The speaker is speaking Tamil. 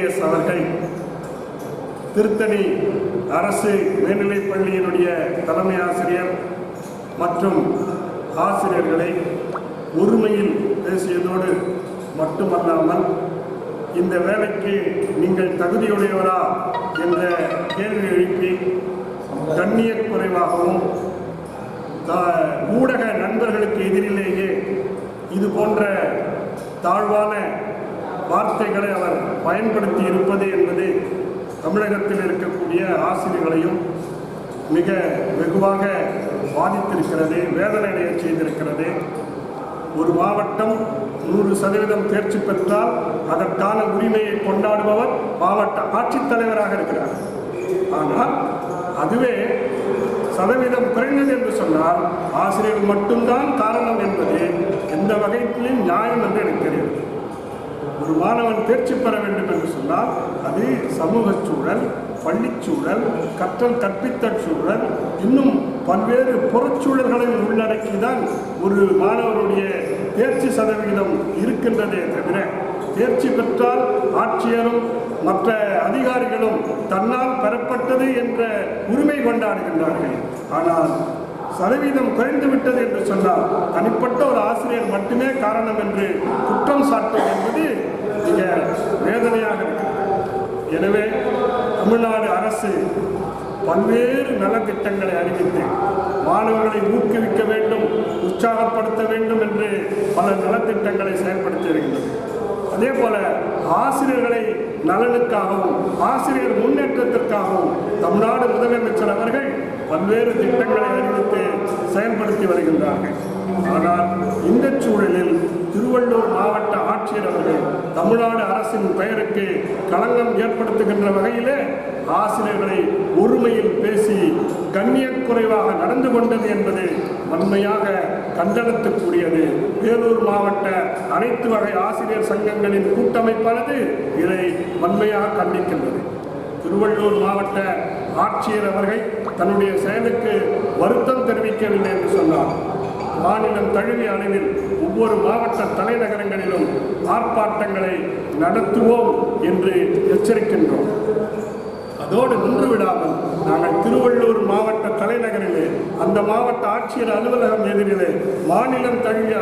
எஸ் அவர்கள் திருத்தணி அரசு மேல்நிலைப் பள்ளியினுடைய தலைமை ஆசிரியர் மற்றும் ஆசிரியர்களை ஒருமையில் பேசியதோடு மட்டுமல்லாமல் இந்த வேலைக்கு நீங்கள் தகுதியுடையவரா என்ற கேள்வி எழுப்பி கண்ணியக் குறைவாகவும் ஊடக நண்பர்களுக்கு எதிரிலேயே இது போன்ற தாழ்வான வார்த்தைகளை அவர் பயன்படுத்தி இருப்பது என்பது தமிழகத்தில் இருக்கக்கூடிய ஆசிரியர்களையும் மிக வெகுவாக பாதித்திருக்கிறது வேதனையடைய செய்திருக்கிறது. ஒரு மாவட்டம் நூறு சதவீதம் தேர்ச்சி பெற்றால் அதற்கான உரிமையை கொண்டாடுபவர் மாவட்ட ஆட்சித்தலைவராக இருக்கிறார். ஆனால் அதுவே சதவீதம் குறைந்தது என்று சொன்னால் ஆசிரியர் மட்டும்தான் காரணம் என்பது எந்த வகையிலும் நியாயம் என்று எனக்கு தெரியும் ஒரு மாணவன் தேர்ச்சி பெற வேண்டும் என்று சொன்னால் அது சமூக சூழல் பள்ளிச்சூழல் கற்றல் கற்பித்தல் சூழல் இன்னும் பல்வேறு புறச்சூழல்களையும் உள்ளடக்கிதான் ஒரு மாணவருடைய தேர்ச்சி சதவிகிதம் இருக்கின்றதே தவிர தேர்ச்சி பெற்றால் ஆட்சியரும் மற்ற அதிகாரிகளும் தன்னால் பெறப்பட்டது என்ற உரிமை கொண்டாடுகின்றார்கள். ஆனால் சதவீதம் குறைந்து விட்டது என்று சொன்னால் தனிப்பட்ட ஒரு ஆசிரியர் மட்டுமே காரணம் என்று குற்றம் சாட்டுவது என்பது மிக வேதனையாக இருக்கிறது. எனவே தமிழ்நாடு அரசு பல்வேறு நலத்திட்டங்களை அறிவித்து மாணவர்களை ஊக்குவிக்க வேண்டும் உற்சாகப்படுத்த வேண்டும் என்று பல நலத்திட்டங்களை செயல்படுத்தி வருகின்றது. அதே போல ஆசிரியர்களை நலனுக்காகவும் ஆசிரியர் முன்னேற்றத்திற்காகவும் தமிழ்நாடு முதலமைச்சர் அவர்கள் பல்வேறு திட்டங்களை அறிவித்து பயன்படுத்தி வருகின்றார்கள். ஆனால் இந்த சூழலில் திருவள்ளூர் மாவட்ட ஆட்சியர் அவர்கள் தமிழ்நாடு அரசின் பெயருக்கு களங்கம் ஏற்படுத்துகின்ற வகையிலே ஆசிரியர்களை ஒருமையில் பேசி கண்ணியக்குறைவாக நடந்து கொண்டது என்பது வன்மையாக கண்டனத்துக்குரியது வேலூர் மாவட்ட அனைத்து வகை ஆசிரியர் சங்கங்களின் கூட்டமைப்பானது இதை வன்மையாக கண்டிக்கின்றது. திருவள்ளூர் மாவட்ட ஆட்சியர் அவர்கள் தன்னுடைய செயலுக்கு வருத்தம் தெரிவிக்கவில்லை என்று சொன்னார். மாநிலம் தழுவிய அளவில் ஒவ்வொரு மாவட்ட தலைநகரங்களிலும் ஆர்ப்பாட்டங்களை நடத்துவோம் என்று எச்சரிக்கின்றோம். அதோடு நின்று விடாமல் நாங்கள் திருவள்ளூர் மாவட்ட தலைநகரிலே அந்த மாவட்ட ஆட்சியர் அலுவலகம் எதிரிலே மாநிலம் தழுவிய